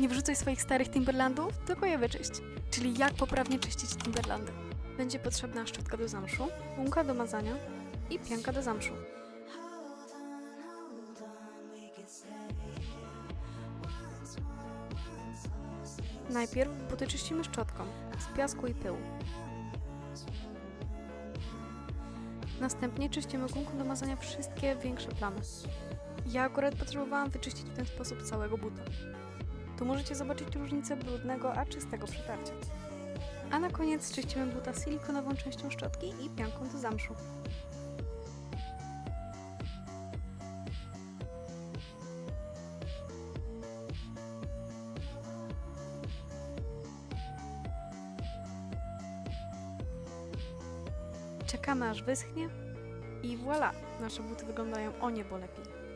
Nie wrzucaj swoich starych Timberlandów, tylko je wyczyść. Czyli jak poprawnie czyścić Timberlandy. Będzie potrzebna szczotka do zamszu, gumka do mazania i pianka do zamszu. Najpierw buty czyścimy szczotką z piasku i pyłu. Następnie czyścimy gumką do mazania wszystkie większe plamy. Ja akurat potrzebowałam wyczyścić w ten sposób całego buta. Tu możecie zobaczyć różnicę brudnego a czystego przetarcia. A na koniec czyścimy buta silikonową częścią szczotki i pianką do zamszu. Czekamy aż wyschnie i voilà, nasze buty wyglądają o niebo lepiej.